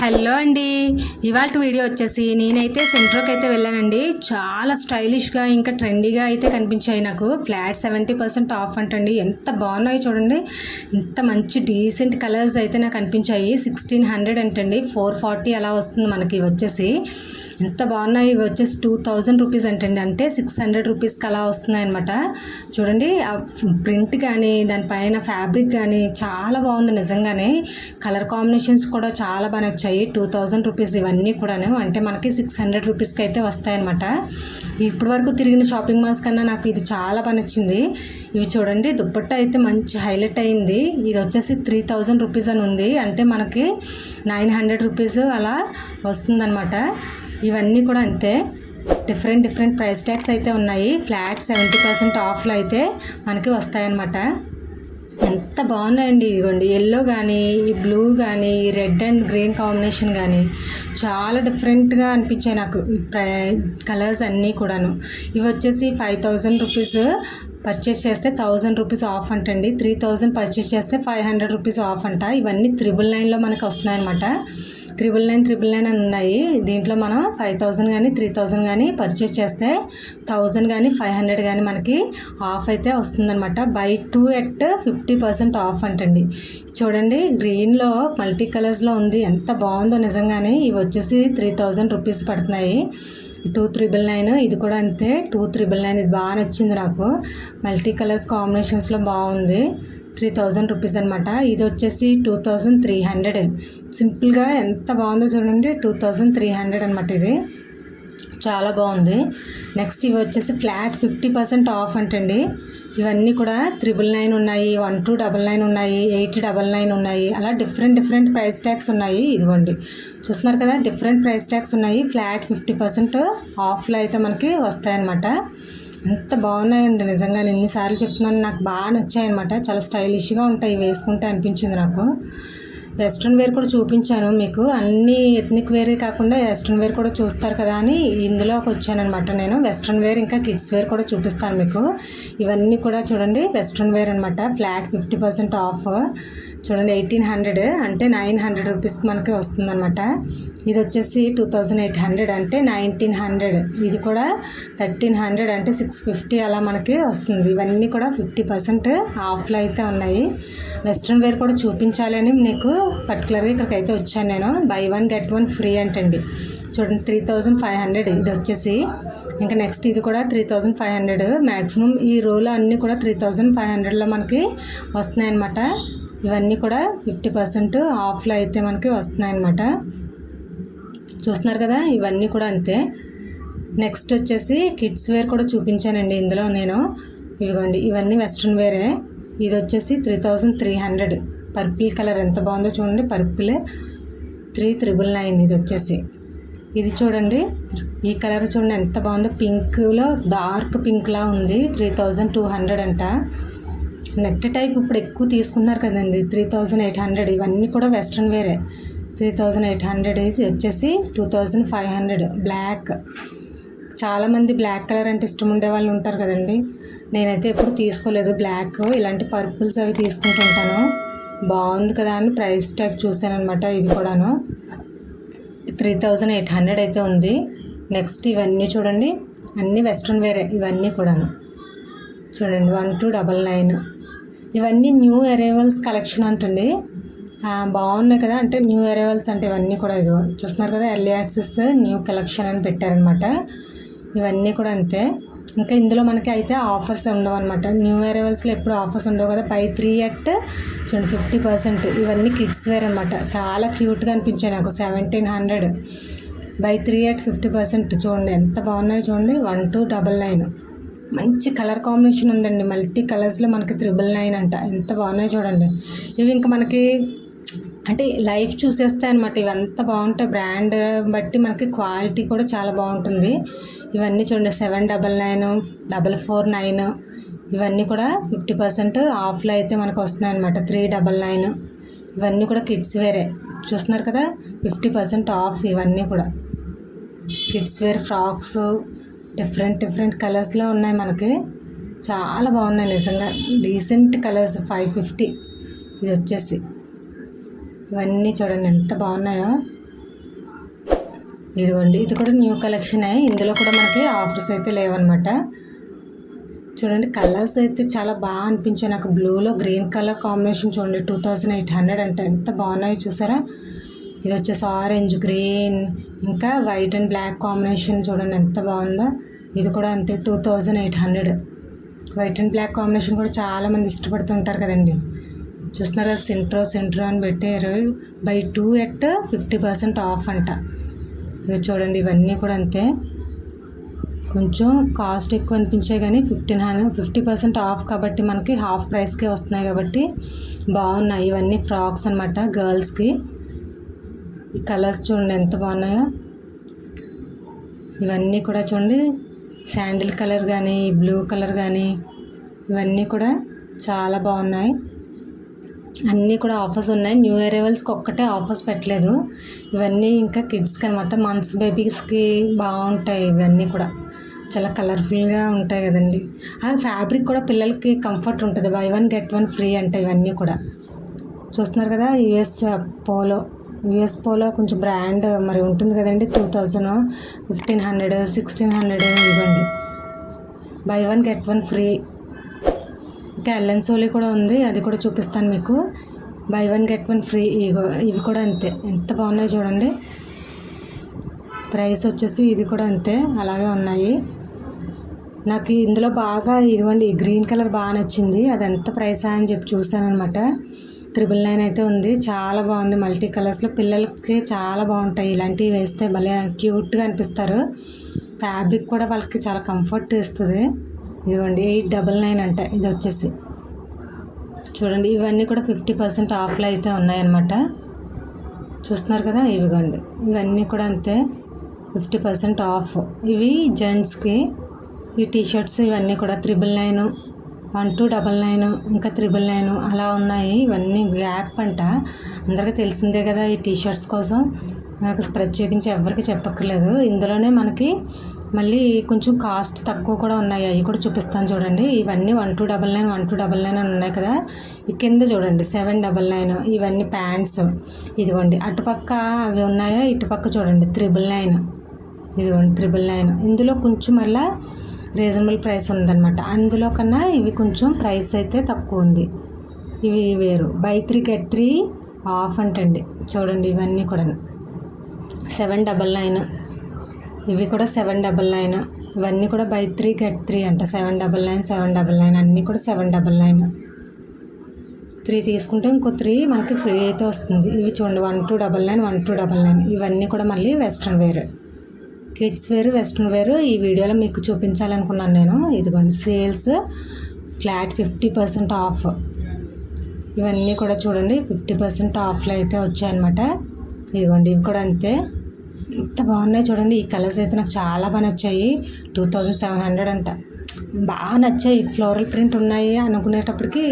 Hello అండి. ఇవాళ video వచ్చేసి నేనైతే సెంట్రోకి అయితే వెళ్ళానండి. చాలా స్టైలిష్గా ఇంకా ట్రెండీగా అయితే కనిపించాయి నాకు. ఫ్లాట్ సెవెంటీ పర్సెంట్ ఆఫ్ అంటండి. ఎంత బాగున్నాయి చూడండి. ఇంత మంచి డీసెంట్ కలర్స్ అయితే నాకు కనిపించాయి సిక్స్టీన్ హండ్రెడ్ అంటండి. ఫోర్ ఫార్టీ అలా వస్తుంది మనకి వచ్చేసి. ఎంత బాగున్నాయి? ఇవి వచ్చేసి టూ థౌజండ్ రూపీస్ అంటండి. అంటే సిక్స్ హండ్రెడ్ రూపీస్కి అలా వస్తున్నాయి అనమాట చూడండి ఆ ప్రింట్ కానీ దానిపైన ఫ్యాబ్రిక్ కానీ చాలా బాగుంది నిజంగానే. కలర్ కాంబినేషన్స్ కూడా చాలా బాగా నచ్చాయి. టూ థౌజండ్ రూపీస్ ఇవన్నీ కూడాను. అంటే మనకి సిక్స్ హండ్రెడ్ రూపీస్కి అయితే వస్తాయన్నమాట. ఇప్పటి వరకు తిరిగిన షాపింగ్ మాల్స్ కన్నా నాకు ఇది చాలా పని నచ్చింది. ఇవి చూడండి దుప్పట్ట అయితే మంచి హైలైట్ అయింది. ఇది వచ్చేసి త్రీ థౌజండ్ రూపీస్ అని ఉంది. అంటే మనకి నైన్ హండ్రెడ్ రూపీస్ అలా వస్తుందన్నమాట. ఇవన్నీ కూడా అంతే. డిఫరెంట్ డిఫరెంట్ ప్రైస్ ట్యాగ్స్ అయితే ఉన్నాయి. ఫ్లాట్ సెవెంటీ పర్సెంట్ ఆఫ్లో అయితే మనకి వస్తాయన్నమాట. ఎంత బాగున్నాయండి ఇదిగోండి. ఎల్లో కానీ ఈ బ్లూ కానీ ఈ రెడ్ అండ్ గ్రీన్ కాంబినేషన్ కానీ చాలా డిఫరెంట్గా అనిపించాయి నాకు. ఈ కలర్స్ అన్నీ కూడాను. ఇవి వచ్చేసి ఫైవ్ థౌజండ్ రూపీస్ పర్చేస్ చేస్తే థౌజండ్ రూపీస్ ఆఫ్ అంటండి. త్రీ థౌజండ్ పర్చేస్ చేస్తే ఫైవ్ హండ్రెడ్ రూపీస్ ఆఫ్ అంట. ఇవన్నీ త్రిబుల్ నైన్లో మనకి వస్తున్నాయన్నమాట. త్రిబుల్ నైన్ త్రిబుల్ నైన్ అని ఉన్నాయి. దీంట్లో మనం ఫైవ్ థౌజండ్ కానీ త్రీ థౌజండ్ కానీ పర్చేస్ చేస్తే థౌజండ్ కానీ ఫైవ్ హండ్రెడ్ కానీ మనకి ఆఫ్ అయితే వస్తుందన్నమాట. Buy two at fifty percent off అంటండి. చూడండి గ్రీన్లో మల్టీ కలర్స్లో ఉంది. ఎంత బాగుందో నిజంగానే. ఇవి వచ్చేసి త్రీ థౌజండ్ రూపీస్ పడుతున్నాయి. టూ త్రిబుల్ నైన్ ఇది కూడా అంతే. టూ త్రిబుల్ నైన్ ఇది బాగా నచ్చింది నాకు. మల్టీ కలర్స్ కాంబినేషన్స్లో బాగుంది. త్రీ థౌజండ్ రూపీస్ అనమాట ఇది వచ్చేసి టూ థౌజండ్ త్రీ హండ్రెడ్. సింపుల్గా ఎంత బాగుందో చూడండి. టూ థౌజండ్ త్రీ హండ్రెడ్ అనమాట ఇది. చాలా బాగుంది. నెక్స్ట్ ఇవి వచ్చేసి ఫ్లాట్ ఫిఫ్టీ పర్సెంట్ ఆఫ్ అంటండి. ఇవన్నీ కూడా త్రిబుల్ నైన్ ఉన్నాయి వన్ టూ డబల్ నైన్ ఉన్నాయి ఎయిట్ డబల్ నైన్ ఉన్నాయి. అలా డిఫరెంట్ డిఫరెంట్ ప్రైస్ ట్యాగ్స్ ఉన్నాయి. ఇదిగోండి. చూస్తున్నారు కదా డిఫరెంట్ ప్రైస్ ట్యాగ్స్ ఉన్నాయి. ఫ్లాట్ ఫిఫ్టీ పర్సెంట్ ఆఫ్లో అయితే మనకి వస్తాయన్నమాట. ఎంత బాగున్నాయండి. నిజంగా ఎన్నిసార్లు చెప్తున్నాను నాకు బాగా నచ్చాయి అనమాట చాలా స్టైలిష్గా ఉంటాయి. వేసుకుంటే అనిపించింది నాకు. వెస్ట్రన్ వేర్ కూడా చూపించాను మీకు. అన్ని ఎథ్నిక్ వేరే కాకుండా వెస్ట్రన్ వేర్ కూడా చూస్తారు కదా అని ఇందులోకి వచ్చానమాట నేను. వెస్ట్రన్ వేర్ ఇంకా కిడ్స్ వేర్ కూడా చూపిస్తాను మీకు. ఇవన్నీ కూడా చూడండి వెస్ట్రన్ వేర్ అనమాట ఫ్లాట్ ఫిఫ్టీ పర్సెంట్ ఆఫ్. చూడండి ఎయిటీన్ హండ్రెడ్. అంటే నైన్ హండ్రెడ్ రూపీస్కి మనకి వస్తుందన్నమాట. ఇది వచ్చేసి టూ థౌజండ్ ఎయిట్ హండ్రెడ్ అంటే నైన్టీన్ హండ్రెడ్. ఇది కూడా థర్టీన్ హండ్రెడ్ అంటే సిక్స్ ఫిఫ్టీ అలా మనకి వస్తుంది. ఇవన్నీ కూడా ఫిఫ్టీ పర్సెంట్ ఆఫ్లో అయితే ఉన్నాయి. వెస్ట్రన్ వేర్ కూడా చూపించాలని మీకు నీకు పర్టికులర్గా ఇక్కడికి అయితే వచ్చాను నేను. Buy one get one free అంటండి. చూడండి త్రీ థౌజండ్ ఫైవ్ హండ్రెడ్ ఇది వచ్చేసి. ఇంకా నెక్స్ట్ ఇది కూడా three thousand five hundred maximum ఈ రోలు అన్నీ కూడా త్రీ థౌజండ్ ఫైవ్ హండ్రెడ్లో మనకి వస్తున్నాయి అన్నమాట ఇవన్నీ కూడా ఫిఫ్టీ పర్సెంట్ ఆఫ్లో అయితే మనకి వస్తున్నాయి అన్నమాట చూస్తున్నారు కదా ఇవన్నీ కూడా అంతే. నెక్స్ట్ వచ్చేసి కిడ్స్ వేర్ కూడా చూపించానండి ఇందులో నేను. ఇదిగోండి ఇవన్నీ వెస్ట్రన్ వేరే ఇది వచ్చేసి three thousand three hundred purple colour ఎంత బాగుందో చూడండి. పర్పుల్ త్రీ త్రిబుల్ నైన్ ఇది వచ్చేసి. ఇది చూడండి. ఈ కలర్ చూడండి ఎంత బాగుందో. పింక్లో డార్క్ పింక్లా ఉంది. త్రీ థౌజండ్ టూ హండ్రెడ్ అంట. నెట్ టైప్ ఇప్పుడు ఎక్కువ తీసుకున్నారు కదండి. Three thousand eight hundred. ఇవన్నీ కూడా వెస్ట్రన్ వేరే. త్రీ థౌజండ్ ఎయిట్ హండ్రెడ్ ఇది వచ్చేసి two thousand five hundred. Black. చాలామంది బ్లాక్ కలర్ అంటే ఇష్టం ఉండే వాళ్ళు ఉంటారు కదండి. నేనైతే ఎప్పుడు తీసుకోలేదు. బ్లాక్. ఇలాంటి పర్పుల్స్ అవి తీసుకుంటుంటాను. బాగుంది కదా అని ప్రైస్ ట్యాగ్ చూసాను అనమాట ఇది కూడాను. త్రీ థౌజండ్ ఎయిట్ హండ్రెడ్ అయితే ఉంది. నెక్స్ట్ ఇవన్నీ చూడండి. అన్నీ వెస్ట్రన్ వేరే ఇవన్నీ కూడాను. చూడండి వన్ టూ డబల్ నైన్ ఇవన్నీ న్యూ అరైవల్స్ కలెక్షన్ అంటండి. బాగున్నాయి కదా. అంటే న్యూ అరైవల్స్ అంటే ఇవన్నీ కూడా ఇది చూస్తున్నారు కదా ఎర్లీ యాక్సెస్ న్యూ కలెక్షన్ అని పెట్టారనమాట ఇవన్నీ కూడా అంతే. ఇంకా ఇందులో మనకి అయితే ఆఫర్స్ ఉండవు అనమాట న్యూ అరైవల్స్లో ఎప్పుడు ఆఫర్స్ ఉండవు కదా? బై త్రీ అట్ చూడండి ఫిఫ్టీ పర్సెంట్ ఇవన్నీ కిడ్స్ వేర్ అనమాట చాలా క్యూట్గా అనిపించాయి నాకు. Seventeen hundred buy three at fifty percent చూడండి ఎంత బాగున్నాయో చూడండి. వన్ టూ డబల్ నైన్ మంచి కలర్ కాంబినేషన్ ఉందండి. మల్టీ కలర్స్లో మనకి త్రిబుల్ నైన్ అంట. ఎంత బాగున్నాయో చూడండి. ఇవి ఇంకా మనకి అంటే లైఫ్ చూసేస్తాయి అనమాట ఇవి బాగుంటాయి బ్రాండ్ బట్టి మనకి క్వాలిటీ కూడా చాలా బాగుంటుంది. ఇవన్నీ చూడండి seven double nine double four nine ఇవన్నీ కూడా ఫిఫ్టీ పర్సెంట్ ఆఫ్లో అయితే మనకు వస్తున్నాయి అనమాట త్రీ డబల్ నైన్ ఇవన్నీ కూడా కిడ్స్ వేరే. చూస్తున్నారు కదా ఫిఫ్టీ పర్సెంట్ ఆఫ్ ఇవన్నీ కూడా. Kids wear frocks different different కలర్స్లో ఉన్నాయి మనకి. చాలా బాగున్నాయి నిజంగా. Decent colours five fifty. ఇది వచ్చేసి. ఇవన్నీ చూడండి ఎంత బాగున్నాయో. ఇదిగోండి ఇది కూడా న్యూ కలెక్షనే ఇందులో కూడా మనకి ఆఫర్స్ అయితే లేవన్నమాట. చూడండి కలర్స్ అయితే చాలా బాగా అనిపించాయి. నాకు బ్లూలో గ్రీన్ కలర్ కాంబినేషన్ చూడండి టూ థౌజండ్ ఎయిట్ హండ్రెడ్ అంటే ఎంత బాగున్నాయో చూసారా? ఇది వచ్చేసి ఆరెంజ్ గ్రీన్ ఇంకా వైట్ అండ్ బ్లాక్ కాంబినేషన్ చూడండి ఎంత బాగుందో. ఇది కూడా అంతే two thousand eight hundred white and black combination కూడా చాలామంది ఇష్టపడుతుంటారు కదండి. చూస్తున్నారా? సింట్రో సింట్రో అని పెట్టారు. Buy two at fifty percent off అంట. ఇవి చూడండి ఇవన్నీ కూడా అంతే. కొంచెం కాస్ట్ ఎక్కువ అనిపించాయి కానీ fifteen hundred fifty percent off కాబట్టి మనకి హాఫ్ ప్రైస్కే వస్తున్నాయి కాబట్టి బాగున్నాయి. ఇవన్నీ ఫ్రాక్స్ అనమాట గర్ల్స్కి ఈ కలర్స్ చూడండి ఎంత బాగున్నాయో. ఇవన్నీ కూడా చూడండి శాండిల్ కలర్ కానీ బ్లూ కలర్ కానీ ఇవన్నీ కూడా చాలా బాగున్నాయి. అన్నీ కూడా ఆఫర్స్ ఉన్నాయి. న్యూ అరైవల్స్కి ఒక్కటే ఆఫర్స్ పెట్టలేదు. ఇవన్నీ ఇంకా కిడ్స్కి అనమాట మంత్స్ బేబీస్కి బాగుంటాయి ఇవన్నీ కూడా. చాలా కలర్ఫుల్గా ఉంటాయి కదండి. అది ఫ్యాబ్రిక్ కూడా పిల్లలకి కంఫర్ట్ ఉంటుంది. Buy one get one free అంటే ఇవన్నీ కూడా. చూస్తున్నారు కదా యుఎస్ పోలో. యుఎస్ పోలో కొంచెం బ్రాండ్ మరి ఉంటుంది కదండి. Two thousand fifteen hundred sixteen hundred ఇవ్వండి. Buy one get one free ఇంకా ఎల్ఎన్ సోలీ కూడా ఉంది అది కూడా చూపిస్తాను మీకు. Buy one get one free ఇవి కూడా అంతే. ఎంత బాగున్నాయి చూడండి. ప్రైస్ వచ్చేసి ఇది కూడా అంతే అలాగే ఉన్నాయి. నాకు ఇందులో బాగా ఇదిగోండి గ్రీన్ కలర్ బాగా నచ్చింది. అది ఎంత ప్రైసా అని చెప్పి చూసాను త్రిబుల్ నైన్ అయితే ఉంది. చాలా బాగుంది మల్టీ కలర్స్లో పిల్లలకి చాలా బాగుంటాయి. ఇలాంటివి వేస్తే భలే క్యూట్గా అనిపిస్తారు. ఫ్యాబ్రిక్ కూడా వాళ్ళకి చాలా కంఫర్ట్ ఇస్తుంది. ఇదిగోండి ఎయిట్ డబల్ నైన్ అంట. ఇది వచ్చేసి. చూడండి ఇవన్నీ కూడా ఫిఫ్టీ పర్సెంట్ ఆఫ్లో అయితే ఉన్నాయన్నమాట. చూస్తున్నారు కదా ఇవిగోండి. ఇవన్నీ కూడా అంతే ఫిఫ్టీ పర్సెంట్ ఆఫ్. ఇవి జెంట్స్కి ఈ టీషర్ట్స్ ఇవన్నీ కూడా triple nine one two double nine ఇంకా త్రిబుల్ నైన్ అలా ఉన్నాయి. ఇవన్నీ గ్యాప్ అంట. అందరికీ తెలిసిందే కదా ఈ టీషర్ట్స్ కోసం. నాకు ప్రత్యేకించి ఎవరికి చెప్పక్కర్లేదు. ఇందులోనే మనకి మళ్ళీ కొంచెం కాస్ట్ తక్కువ కూడా ఉన్నాయి. అవి కూడా చూపిస్తాను చూడండి. ఇవన్నీ one two double nine one two double nine అని ఉన్నాయి కదా. ఈ కింద చూడండి సెవెన్ డబల్ నైన్. ఇవన్నీ ప్యాంట్స్. ఇదిగోండి. అటుపక్క అవి ఉన్నాయో? ఇటుపక్క చూడండి త్రిబుల్ నైన్. ఇదిగోండి త్రిబుల్ నైన్. ఇందులో కొంచెం మళ్ళీ రీజనబుల్ ప్రైస్ ఉందన్నమాట. అందులో కన్నా ఇవి కొంచెం ప్రైస్ అయితే తక్కువ ఉంది. ఇవి వేరు. Buy three get three off అంటండి. చూడండి ఇవన్నీ కూడా సెవెన్ డబల్ నైన్. ఇవి కూడా సెవెన్ డబల్ నైన్. ఇవన్నీ కూడా బై త్రీ గెట్ త్రీ అంట. Seven double nine seven double nine అన్నీ కూడా సెవెన్ డబల్ నైన్. త్రీ తీసుకుంటే ఇంకో త్రీ మనకి ఫ్రీ అయితే వస్తుంది. ఇవి చూడండి one two double nine one two double nine. ఇవన్నీ కూడా మళ్ళీ western wear. Kids wear western wear. ఈ వీడియోలో మీకు చూపించాలనుకున్నాను నేను. ఇదిగోండి sales flat fifty percent off. ఇవన్నీ కూడా చూడండి ఫిఫ్టీ పర్సెంట్ ఆఫ్లో అయితే వచ్చాయన్నమాట. ఇదిగోండి ఇవి కూడా అంతే. ఎంత బాగున్నాయి చూడండి. ఈ కలర్స్ అయితే నాకు చాలా బాగా నచ్చాయి. టూ థౌజండ్ సెవెన్ హండ్రెడ్ అంట. బాగా నచ్చాయి. ఫ్లోరల్ ప్రింట్ ఉన్నాయి అనుకునేటప్పటికి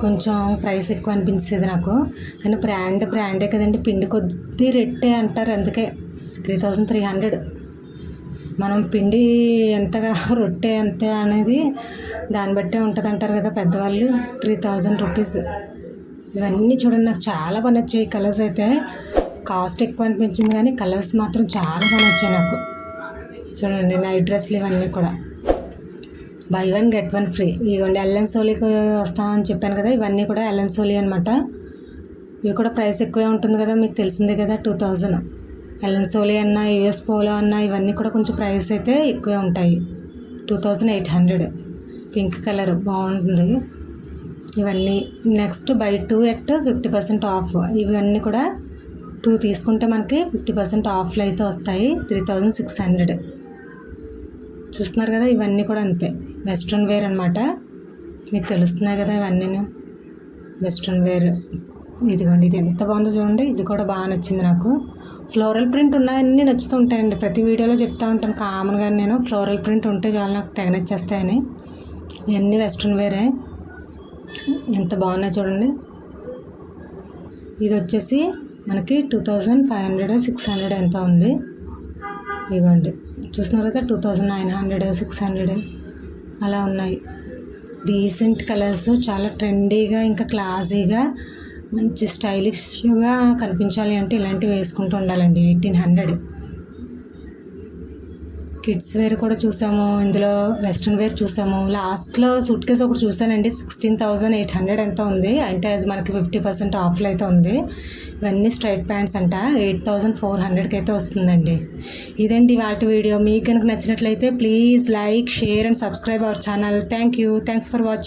కొంచెం ప్రైస్ ఎక్కువ అనిపించేది నాకు. కానీ బ్రాండ్ బ్రాండే కదండి. పిండి కొద్ది రెట్టే అంటారు అందుకే. త్రీ థౌజండ్ త్రీ హండ్రెడ్ మనం పిండి ఎంతగా రొట్టె ఎంత అనేది దాన్ని బట్టే ఉంటుంది అంటారు కదా పెద్దవాళ్ళు. త్రీ థౌజండ్ రూపీస్ ఇవన్నీ చూడండి. నాకు చాలా బాగా నచ్చాయి కలర్స్ అయితే. కాస్ట్ ఎక్కువ అనిపించింది కానీ కలర్స్ మాత్రం చాలా బాగా నచ్చాయి నాకు. చూడండి నైట్ డ్రెస్లు ఇవన్నీ కూడా. Buy one get one free. ఇవ్వండి ఎల్ఎన్ సోలీకి వస్తామని చెప్పాను కదా ఇవన్నీ కూడా ఎల్ఎన్ సోలీ అనమాట ఇవి కూడా ప్రైస్ ఎక్కువే ఉంటుంది కదా మీకు తెలిసిందే కదా టూ థౌజండ్ ఎల్ఎన్ సోలీ అన్న యుఎస్ పోలో అన్న ఇవన్నీ కూడా కొంచెం ప్రైస్ అయితే ఎక్కువే ఉంటాయి. Two thousand eight hundred pink colour బాగుంటుంది. ఇవన్నీ. Next buy two at fifty percent off. ఇవన్నీ కూడా టూ తీసుకుంటే మనకి ఫిఫ్టీ పర్సెంట్ ఆఫ్లో అయితే వస్తాయి. Three thousand six hundred. చూస్తున్నారు కదా ఇవన్నీ కూడా అంతే. వెస్ట్రన్ వేర్ అనమాట మీకు తెలుస్తున్నాయి కదా ఇవన్నీ వెస్ట్రన్ వేర్. ఇదిగోండి ఇది ఎంత బాగుందో చూడండి. ఇది కూడా బాగా నచ్చింది నాకు. ఫ్లోరల్ ప్రింట్ ఉన్నాయన్నీ నచ్చుతూ ఉంటాయండి. ప్రతి వీడియోలో చెప్తూ ఉంటాను కామన్గా నేను. ఫ్లోరల్ ప్రింట్ ఉంటే చాలా నాకు తెగ నచ్చేస్తాయని. ఇవన్నీ వెస్ట్రన్ వేరే. ఎంత బాగున్నాయి చూడండి. ఇది వచ్చేసి మనకి two thousand five hundred six hundred ఎంత ఉంది. ఇదిగోండి. చూసిన కదా two thousand nine hundred six hundred అలా ఉన్నాయి. రీసెంట్ కలర్స్ చాలా ట్రెండీగా ఇంకా క్లాసీగా మంచి స్టైలిష్గా కనిపించాలి అంటే ఇలాంటివి వేసుకుంటూ ఉండాలండి. ఎయిటీన్ హండ్రెడ్ కిడ్స్ వేర్ కూడా చూసాము ఇందులో వెస్ట్రన్ వేర్ చూసాము. లాస్ట్లో సూట్ కేస్ ఒకటి చూసానండి సిక్స్టీన్ థౌజండ్ ఎయిట్ హండ్రెడ్ ఎంత ఉంది? అంటే అది మనకి ఫిఫ్టీ పర్సెంట్ ఆఫ్లో అయితే ఉంది. ఇవన్నీ స్ట్రైట్ ప్యాంట్స్ అంట ఎయిట్ థౌజండ్ ఫోర్ హండ్రెడ్కి అయితే వస్తుందండి. ఇదండి వాటి వీడియో. మీకు కనుక నచ్చినట్లయితే please like share and subscribe our channel. Thank you. Thanks for watching